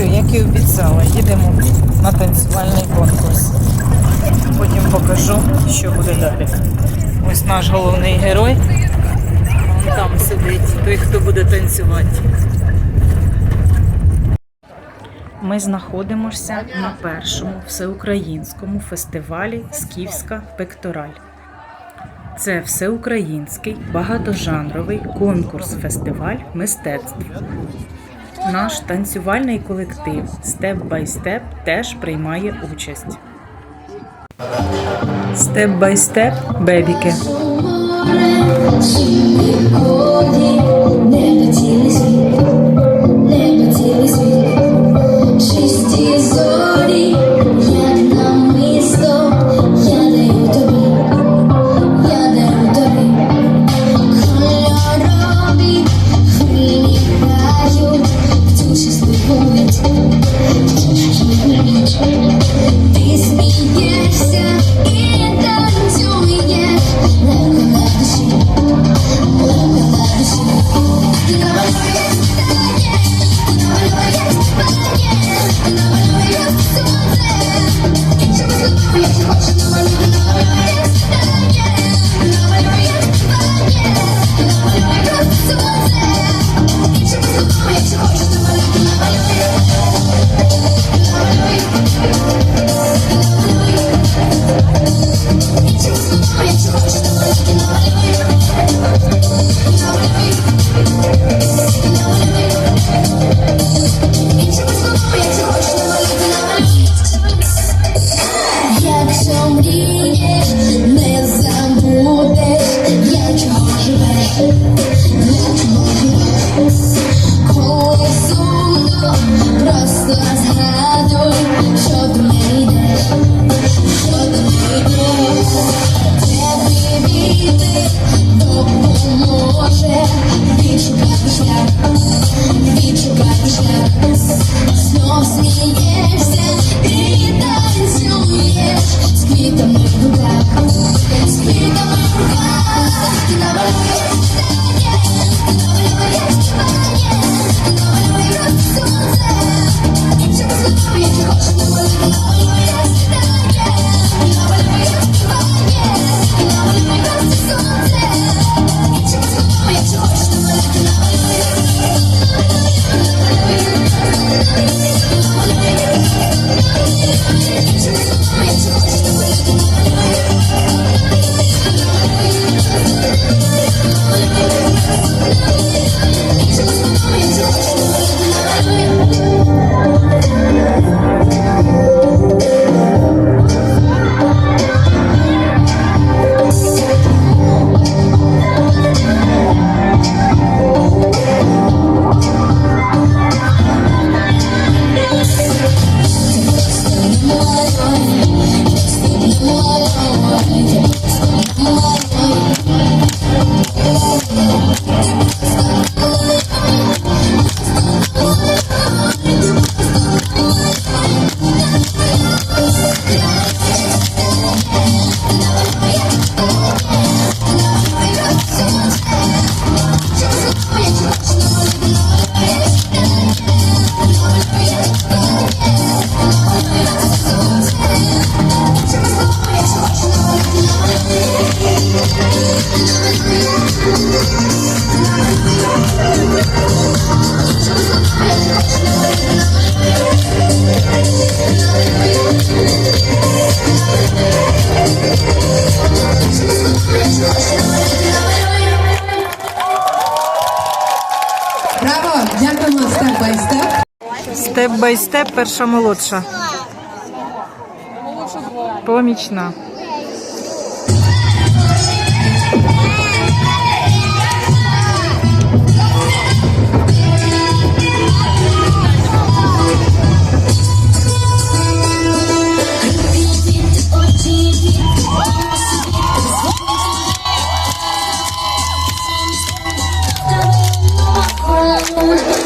що, як і обіцяла, їдемо на танцювальний конкурс. Потім покажу, що буде далі. Ось наш головний герой. Вон там сидить, той, хто буде танцювати. Ми знаходимося на першому всеукраїнському фестивалі Скіфська Пектораль. Це всеукраїнський багатожанровий конкурс-фестиваль мистецтв. Наш танцювальний колектив Степ by Step теж приймає участь. Степ by Step бебіки. Yeah. Степ бай степ перша молодша. Помічна. Thank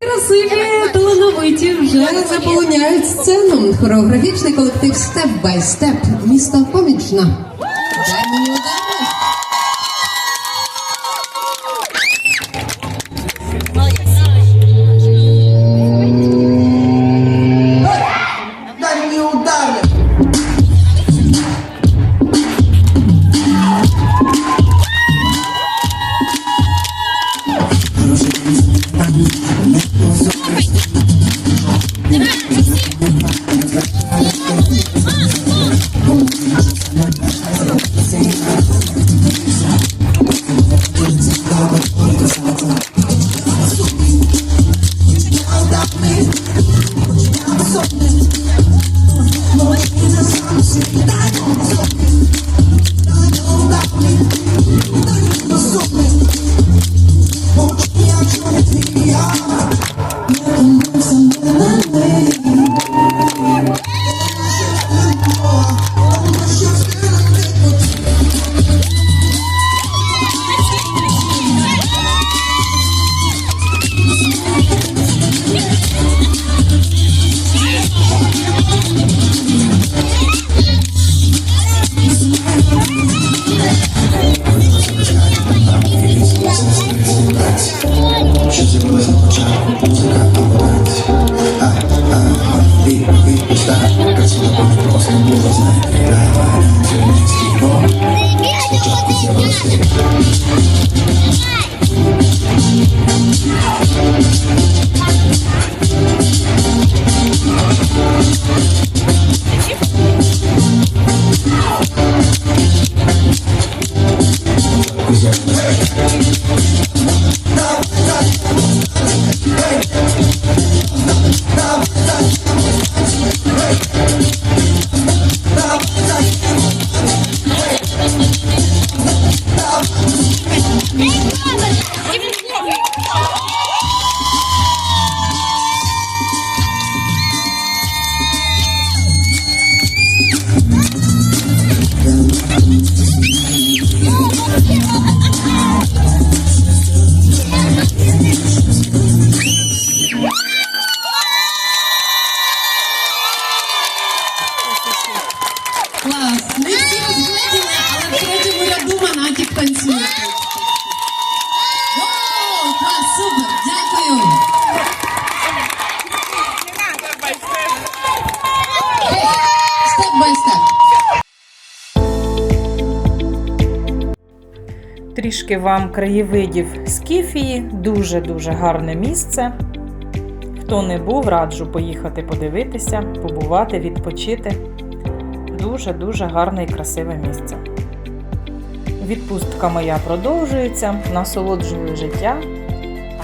Красиві талановиті вже заполоняють сцену. Хореографічний колектив Степ бай Степ. Місто Помічна. Спочатку з'явилась Трішки вам краєвидів Скіфії, дуже-дуже гарне місце. Хто не був, раджу поїхати подивитися, побувати, відпочити. Дуже-дуже гарне і красиве місце. Відпустка моя продовжується, насолоджую життя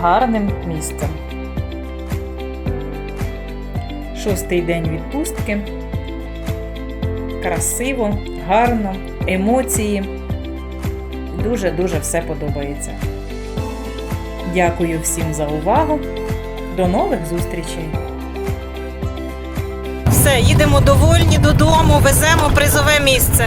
гарним місцем. Шостий день відпустки. Красиво, гарно, емоції. Дуже-дуже все подобається. Дякую всім за увагу. До нових зустрічей. Все, їдемо довольні додому, веземо призове місце.